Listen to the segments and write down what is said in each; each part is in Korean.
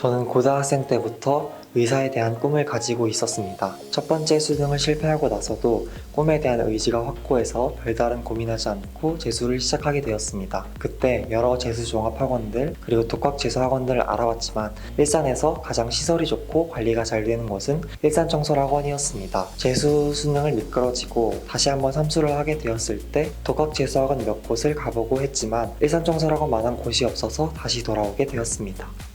고등학생 때부터 의사에 대한 꿈을 가지고 있었습니다. 첫 번째 수능을 실패하고 나서도 꿈에 대한 의지가 확고해서 별다른 고민하지 않고 재수를 시작하게 되었습니다. 그때 여러 재수 종합학원들 그리고 독학 재수 학원들을 알아봤지만 일산에서 가장 시설이 좋고 관리가 잘 되는 곳은 일산청솔학원이었습니다. 재수 수능을 미끄러지고 다시 한번 삼수를 하게 되었을 때 독학 재수학원 몇 곳을 가보고 했지만 일산청솔학원만한 곳이 없어서 다시 돌아오게 되었습니다.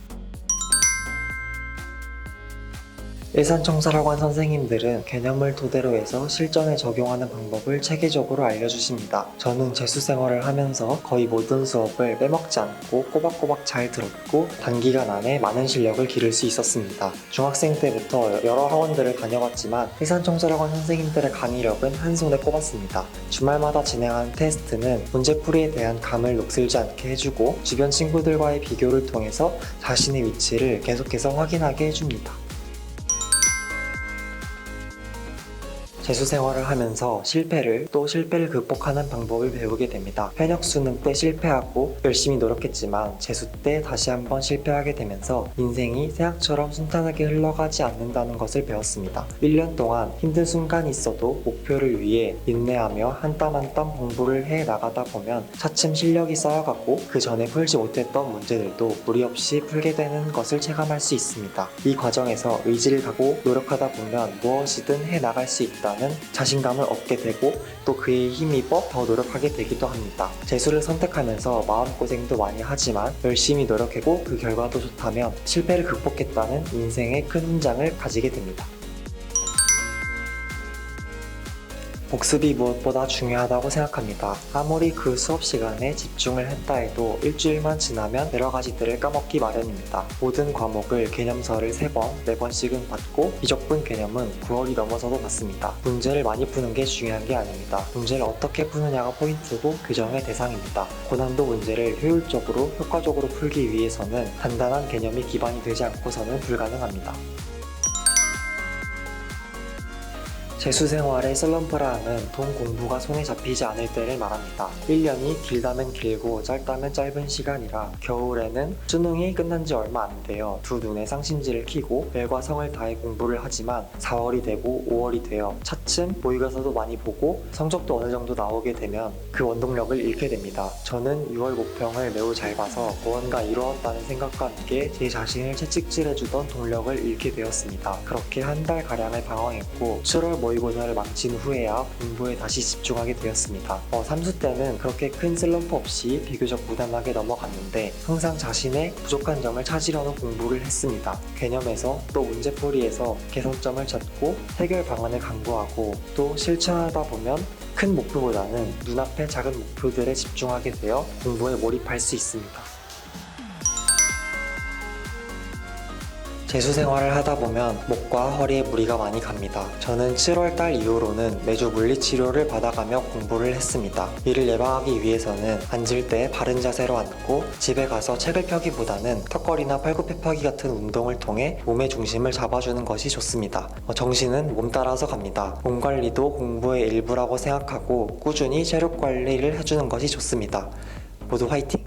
일산청사학원 선생님들은 개념을 토대로 해서 실전에 적용하는 방법을 체계적으로 알려주십니다. 저는 재수 생활을 하면서 거의 모든 수업을 빼먹지 않고 꼬박꼬박 잘 들었고 단기간 안에 많은 실력을 기를 수 있었습니다. 중학생 때부터 여러 학원들을 다녀봤지만 일산청사학원 선생님들의 강의력은 한 손에 꼽았습니다. 주말마다 진행하는 테스트는 문제풀이에 대한 감을 녹슬지 않게 해주고 주변 친구들과의 비교를 통해서 자신의 위치를 계속해서 확인하게 해줍니다. 재수 생활을 하면서 실패를 또 실패를 극복하는 방법을 배우게 됩니다. 현역 수능 때 실패하고 열심히 노력했지만 재수 때 다시 한번 실패하게 되면서 인생이 새학처럼 순탄하게 흘러가지 않는다는 것을 배웠습니다. 1년 동안 힘든 순간이 있어도 목표를 위해 인내하며 한 땀 한 땀 공부를 해 나가다 보면 차츰 실력이 쌓여가고 그 전에 풀지 못했던 문제들도 무리 없이 풀게 되는 것을 체감할 수 있습니다. 이 과정에서 의지를 갖고 노력하다 보면 무엇이든 해 나갈 수 있다 는 자신감을 얻게 되고 또 그에 힘입어 더 노력하게 되기도 합니다. 재수를 선택하면서 마음고생도 많이 하지만 열심히 노력하고 그 결과도 좋다면 실패를 극복했다는 인생의 큰 훈장을 가지게 됩니다. 복습이 무엇보다 중요하다고 생각합니다. 아무리 그 수업 시간에 집중을 했다 해도 일주일만 지나면 여러 가지들을 까먹기 마련입니다. 모든 과목을 개념서를 3번, 4번씩은 받고 비적분 개념은 9월이 넘어서도 받습니다. 문제를 많이 푸는 게 중요한 게 아닙니다. 문제를 어떻게 푸느냐가 포인트고 교정의 대상입니다. 고난도 문제를 효율적으로, 효과적으로 풀기 위해서는 단단한 개념이 기반이 되지 않고서는 불가능합니다. 재수 생활의 슬럼프라 함은 돈 공부가 손에 잡히지 않을 때를 말합니다. 1년이 길다면 길고 짧다면 짧은 시간이라 겨울에는 수능이 끝난 지 얼마 안 돼요. 두 눈에 상심지를 키고 열과 성을 다해 공부를 하지만 4월이 되고 5월이 되어 차츰 모의고사도 많이 보고 성적도 어느 정도 나오게 되면 그 원동력을 잃게 됩니다. 저는 6월 모평을 매우 잘 봐서 무언가 이루었다는 생각과 함께 제 자신을 채찍질해주던 동력을 잃게 되었습니다. 그렇게 한 달 가량을 방황했고 7월 모의고사를 마친 후에야 공부에 다시 집중하게 되었습니다. 어, 3수 때는 그렇게 큰 슬럼프 없이 비교적 무난하게 넘어갔는데 항상 자신의 부족한 점을 찾으려는 공부를 했습니다. 개념에서 또 문제풀이에서 개선점을 찾고 해결 방안을 강구하고 또 실천하다 보면 큰 목표보다는 눈앞의 작은 목표들에 집중하게 되어 공부에 몰입할 수 있습니다. 재수 생활을 하다 보면 목과 허리에 무리가 많이 갑니다. 저는 7월 달 이후로는 매주 물리치료를 받아가며 공부를 했습니다. 이를 예방하기 위해서는 앉을 때 바른 자세로 앉고 집에 가서 책을 펴기보다는 턱걸이나 팔굽혀펴기 같은 운동을 통해 몸의 중심을 잡아주는 것이 좋습니다. 어, 정신은 몸 따라서 갑니다. 몸 관리도 공부의 일부라고 생각하고 꾸준히 체력 관리를 해주는 것이 좋습니다. 모두 화이팅!